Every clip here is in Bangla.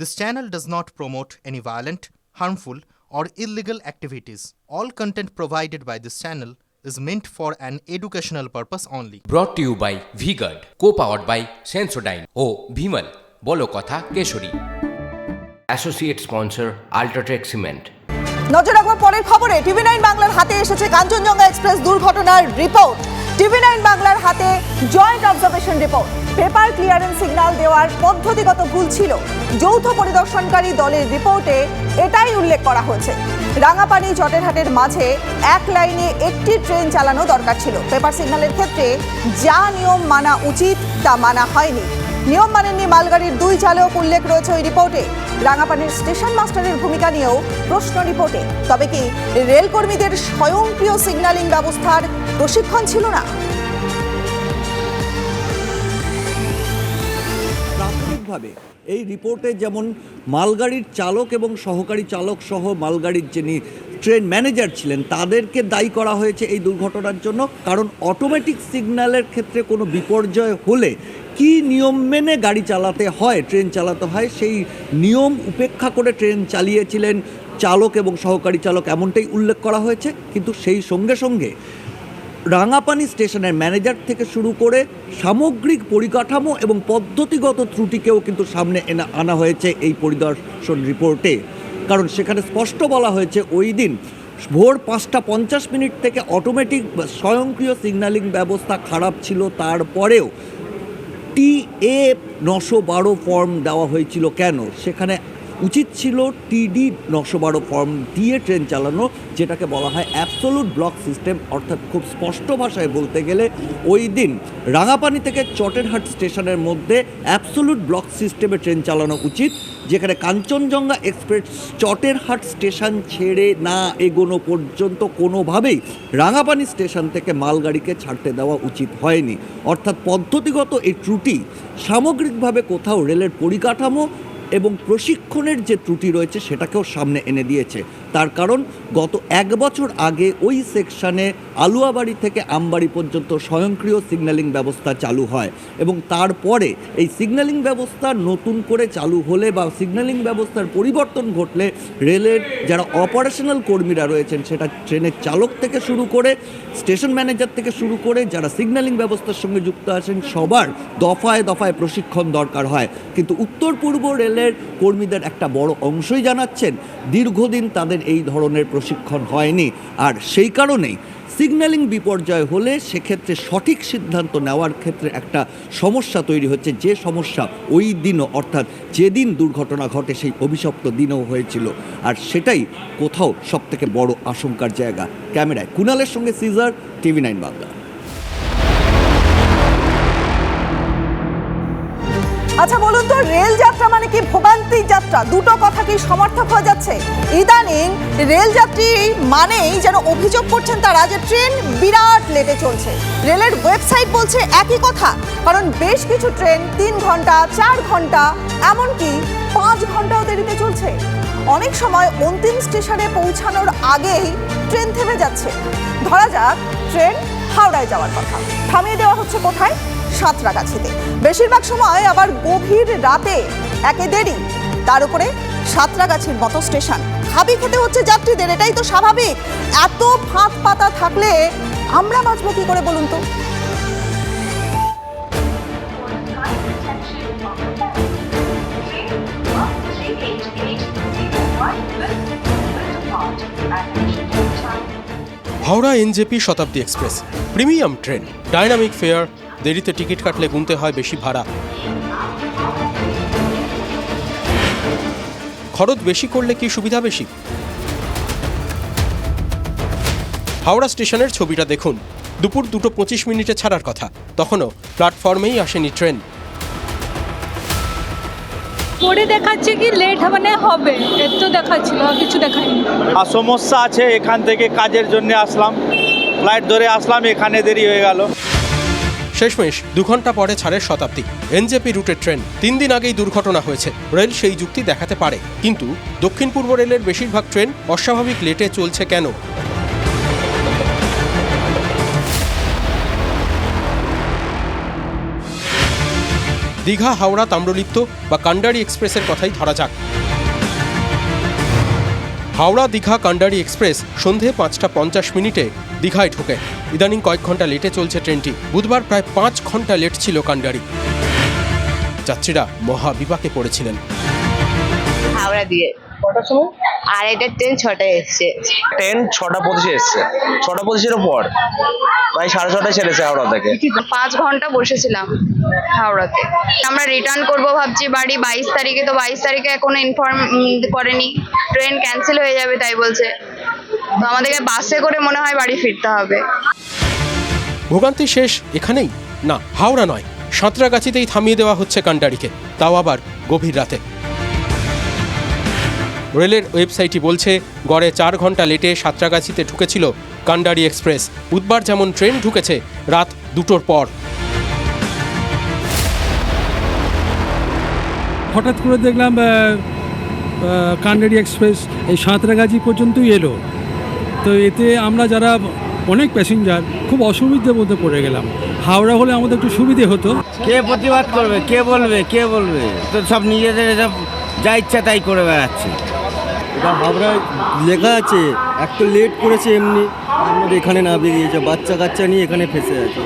This channel does not promote any violent, harmful, or illegal activities. All content provided by this channel is meant for an educational purpose only. Brought to you by co powered by Sensodyne ও ভিমল বলো কথা Kesari associate sponsor UltraTech cement নজর রাখব পরের খবরে টিভি নাইন বাংলার হাতে এসেছে কাঞ্চনজঙ্ঘা এক্সপ্রেস দুর্ঘটনার রিপোর্ট টিভি নাইন বাংলার হাতে joint observation report paper clearance signal দেওয়ার পদ্ধতিগত ভুল ছিল। যৌথ পরিদর্শনকারী দলের রিপোর্টে এটাই উল্লেখ করা হয়েছে। রাঙাপানি জটেরহাটের মাঝে এক লাইনে একটি ট্রেন চালানো দরকার ছিল। পেপার সিগন্যালের ক্ষেত্রে যা নিয়ম মানা উচিত, তা মানা হয়নি। নিয়ম মানেননি মালগাড়ির দুই চালক, উল্লেখ রয়েছে ওই রিপোর্টে। রাঙাপানির স্টেশন মাস্টারের ভূমিকা নিয়েও প্রশ্ন রিপোর্টে। তবে কি রেলকর্মীদের স্বয়ংক্রিয় সিগন্যালিং ব্যবস্থার প্রশিক্ষণ ছিল না? প্রাথমিকভাবে এই রিপোর্টে যেমন মালগাড়ির চালক এবং সহকারী চালক সহ মালগাড়ির যিনি ট্রেন ম্যানেজার ছিলেন, তাদেরকে দায়ী করা হয়েছে এই দুর্ঘটনার জন্য। কারণ অটোমেটিক সিগন্যালের ক্ষেত্রে কোনো বিপর্যয় হলে কি নিয়ম মেনে গাড়ি চালাতে হয়, ট্রেন চালাতে হয়, সেই নিয়ম উপেক্ষা করে ট্রেন চালিয়েছিলেন চালক এবং সহকারী চালক এমনটাই উল্লেখ করা হয়েছে। কিন্তু সেই সঙ্গে সঙ্গে রাঙাপানি স্টেশনের ম্যানেজার থেকে শুরু করে সামগ্রিক পরিকাঠামো এবং পদ্ধতিগত ত্রুটিকেও কিন্তু সামনে এনে আনা হয়েছে এই পরিদর্শন রিপোর্টে। কারণ সেখানে স্পষ্ট বলা হয়েছে ওই দিন ভোর পাঁচটা পঞ্চাশ মিনিট থেকে অটোমেটিক স্বয়ংক্রিয় সিগন্যালিং ব্যবস্থা খারাপ ছিল। তারপরেও টি এ নশো বারো ফর্ম দেওয়া হয়েছিল কেন? সেখানে উচিত ছিল টিডি নশো বারো ফর্ম দিয়ে ট্রেন চালানো, যেটাকে বলা হয় অ্যাবসোলুট ব্লক সিস্টেম অর্থাৎ খুব স্পষ্ট ভাষায় বলতে গেলে ওই দিন রাঙাপানি থেকে চটেরহাট স্টেশনের মধ্যে অ্যাবসোলুট ব্লক সিস্টেমে ট্রেন চালানো উচিত, যেখানে কাঞ্চনজঙ্ঘা এক্সপ্রেস চটেরহাট স্টেশন ছেড়ে না এগোনো পর্যন্ত কোনোভাবেই রাঙাপানি স্টেশন থেকে মালগাড়িকে ছাড়তে দেওয়া উচিত হয়নি। অর্থাৎ পদ্ধতিগত এই ত্রুটি সামগ্রিকভাবে কোথাও রেলের পরিকাঠামো এবং প্রশিক্ষণের যে ত্রুটি রয়েছে সেটাকেও সামনে এনে দিয়েছে। তার কারণ গত এক বছর আগে ওই সেকশনে আলুয়াবাড়ি থেকে আমবাড়ি পর্যন্ত স্বয়ংক্রিয় সিগন্যালিং ব্যবস্থা চালু হয় এবং তারপরে এই সিগন্যালিং ব্যবস্থা নতুন করে চালু হলে বা সিগন্যালিং ব্যবস্থার পরিবর্তন ঘটলে রেলের যারা অপারেশনাল কর্মীরা রয়েছেন সেটা ট্রেনের চালক থেকে শুরু করে স্টেশন ম্যানেজার থেকে শুরু করে যারা সিগন্যালিং ব্যবস্থার সঙ্গে যুক্ত আছেন সবার দফায় দফায় প্রশিক্ষণ দরকার হয়। কিন্তু উত্তর পূর্ব রেলের কর্মীদের একটা বড় অংশই জানাচ্ছেন, দীর্ঘদিন তাদের এই ধরনের প্রশিক্ষণ হয়নি। আর সেই কারণেই সিগন্যালিং বিপর্যয় হলে সেক্ষেত্রে সঠিক সিদ্ধান্ত নেওয়ার ক্ষেত্রে একটা সমস্যা তৈরি হচ্ছে। যে সমস্যা ওই দিনও, অর্থাৎ যেদিন দুর্ঘটনা ঘটে সেই অভিশপ্ত দিনও হয়েছিল। আর সেটাই কোথাও সবথেকে বড় আশঙ্কার জায়গা। ক্যামেরায় কুনালের সঙ্গে সিজার, টিভি নাইন বাংলা। আচ্ছা বলুন তো, রেল যাত্রা মানে কি ভোগান্তি যাত্রা? দুটো কথা কি সমর্থক হয়ে যাচ্ছে? ইদানিং রেল যাত্রী মানেই যেন অভিযোগ করছেন তারা যে ট্রেন বিরাট লেটে চলছে। রেলের ওয়েবসাইট বলছে একই কথা, কারণ বেশ কিছু ট্রেন তিন ঘণ্টা, চার ঘণ্টা, এমনকি পাঁচ ঘন্টাও দেরিতে চলছে। অনেক সময় অন্তিম স্টেশনে পৌঁছানোর আগেই ট্রেন থেমে যাচ্ছে। ধরা যাক, ট্রেন হাওড়ায় যাওয়ার কথা। থামিয়ে দেওয়া হচ্ছে কোথায়? সাঁতরাগাছিতে। বেশিরভাগ সময় আবার গভীর রাতে একে দেরি। তার উপরে সাঁতরাগাছির মতো স্টেশন। খাবি খেতে হচ্ছে যাত্রীদের, এটাই তো স্বাভাবিক। এত ফাঁক পাতা থাকলে আমরা বাঁচবো কি করে বলুন তো? Howrah NJP Shatabdi express, premium train, dynamic fare, দেরিতে টিকিট কাটলে গুনতে হয় বেশি ভাড়া। খরচ বেশি করলে কি সুবিধা বেশি? হাওড়া স্টেশনের ছবিটা দেখুন। দুপুর দুটো পঁচিশ মিনিটে ছাড়ার কথা। তখনও প্ল্যাটফর্মেই আসেনি ট্রেন। পরে দেখাচ্ছে কি লেট মানে হবে। তো দেখাচ্ছিল আর কিছু দেখায়নি। আর সমস্যা আছে এখান থেকে কাজের জন্য আসলাম। ফ্লাইট ধরে আসলাম এখানে দেরি হয়ে গেল। শেষমেশ দু ঘণ্টা পরে ছাড়ের শতাব্দী। এনজেপি রুটের ট্রেন। তিন দিন আগেই দুর্ঘটনা হয়েছে। রেল সেই যুক্তি দেখাতে পারে। কিন্তু দক্ষিণ পূর্ব রেলের বেশিরভাগ ট্রেন অস্বাভাবিক লেটে চলছে কেন? দীঘা, হাওড়া, তাম্রলিপ্ত বা কান্ডারি এক্সপ্রেসের কথাই ধরা যাক। হাওড়া দীঘা কান্ডারি এক্সপ্রেস সন্ধে পাঁচটা পঞ্চাশ মিনিটে দীঘায় ঢোকে। ইদানিং কয়েক ঘণ্টা লেটে চলছে ট্রেনটি। বুধবার প্রায় পাঁচ ঘণ্টা লেট ছিল কান্ডারি। যাত্রীরা মহাবিপাকে পড়েছিলেন। হাওড়া দিয়ে কটার সময়? আর এটা ট্রেন ছটায় এসছে। ট্রেন ছটা পঁচিশে এসছে। ছটা পঁচিশের পর? প্রায় সাড়ে ছটায় ছেড়েছে হাওড়া থেকে। পাঁচ ঘণ্টা বসেছিলাম হাওড়াতে। আমরা রিটার্ন করব ভাবছি বাড়ি বাইশ তারিখে তো বাইশ তারিখে এখনও ইনফর্ম করেনি। ট্রেন ক্যান্সেল হয়ে যাবে তাই বলছে। তো আমাদেরকে বাসে করে মনে হয় বাড়ি ফিরতে হবে। ভোগান্তি শেষ এখানেই? না হাওড়া নয়। সাঁতরাগাছিতেই থামিয়ে দেওয়া হচ্ছে কান্ডারিকে তাও আবার গভীর রাতে। রেলের ওয়েবসাইটটি বলছে গড়ে চার ঘণ্টা লেটে সাঁতরাগাছিতে ঢুকেছিল কান্ডারি এক্সপ্রেস। বুধবার যেমন ট্রেন ঢুকেছে রাত দুটোর পর। হঠাৎ করে দেখলাম কান্ডারি এক্সপ্রেস এই সাঁতরাগাছি পর্যন্তই এলো। তো এতে আমরা যারা অনেক প্যাসেঞ্জার খুব অসুবিধার মধ্যে পড়ে গেলাম। হাওড়া হলে আমাদের একটু সুবিধে হতো। কে প্রতিবাদ করবে? কে বলবে? কে বলবে? তো সব নিজেদের সব যা ইচ্ছা তাই করে বেড়াচ্ছে। এটা হাবড়ায় লেখা আছে এক তো লেট করেছে এমনি আমাদের এখানে না বেরিয়েছে বাচ্চা কাচ্চা নিয়ে এখানে ফেসে আছে।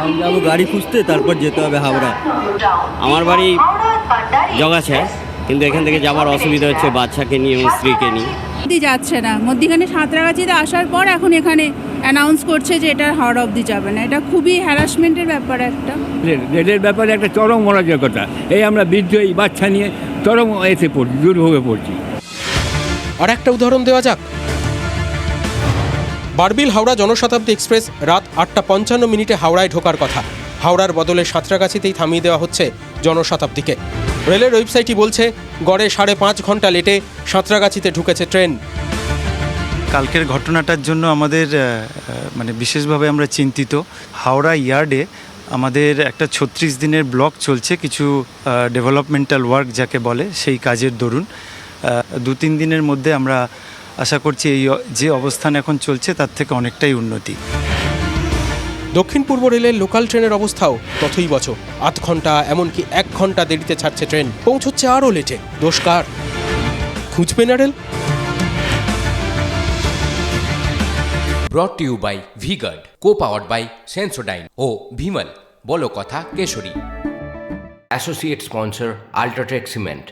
আমি যাব গাড়ি খুঁজতে তারপর যেতে হবে হাওড়া আমার বাড়ি জগাছে কিন্তু এখান থেকে যাওয়ার অসুবিধা হচ্ছে বাচ্চাকে নিয়ে এবং স্ত্রীকে নিয়ে। অবধি যাচ্ছে না। মধ্যিখানে সাঁতরাগাছিতে আসার পর এখন এখানে অ্যানাউন্স করছে যে এটা হাওড়া অবধি যাবে না। এটা খুবই হ্যারাসমেন্টের ব্যাপার একটা। রেলের ব্যাপারে একটা চরম অরাজকতা। এই আমরা বৃদ্ধ এই বাচ্চা নিয়ে চরম এসে পড়ছি দুর্ভোগে পড়ছি। আর একটা উদাহরণ দেওয়া যাক। বারবিল হাওড়া জনশতাব্দী এক্সপ্রেস রাত আটটা পঞ্চান্ন মিনিটে হাওড়ায় ঢোকার কথা। হাওড়ার বদলে সাঁতরাগাছিতেই থামিয়ে দেওয়া হচ্ছে জনশতাব্দীকে। রেলের ওয়েবসাইটটি বলছে, গড়ে সাড়ে পাঁচ ঘণ্টা লেটে সাঁতরাগাছিতে ঢুকেছে ট্রেন। কালকের ঘটনাটার জন্য আমাদের মানে বিশেষভাবে আমরা চিন্তিত। হাওড়া ইয়ার্ডে আমাদের একটা ছত্রিশ দিনের ব্লক চলছে, কিছু ডেভেলপমেন্টাল ওয়ার্ক যাকে বলে, সেই কাজের দরুন। দু তিন দিনের মধ্যে আমরা আশা করছি এই যে অবস্থান এখন চলছে তার থেকে অনেকটাই উন্নতি। দক্ষিণ পূর্ব রেলের লোকাল ট্রেনের অবস্থাও তথই বছ আধ ঘণ্টা এমনকি এক ঘণ্টা দেরিতে ছাড়ছে ট্রেন। পৌঁছচ্ছে আরও লেটে। দোষকার খুঁজবে না rail? Brought you by V Guard co powered by Sensodyne ও ভিমল বলো কথা Kesari. Associate sponsor UltraTech cement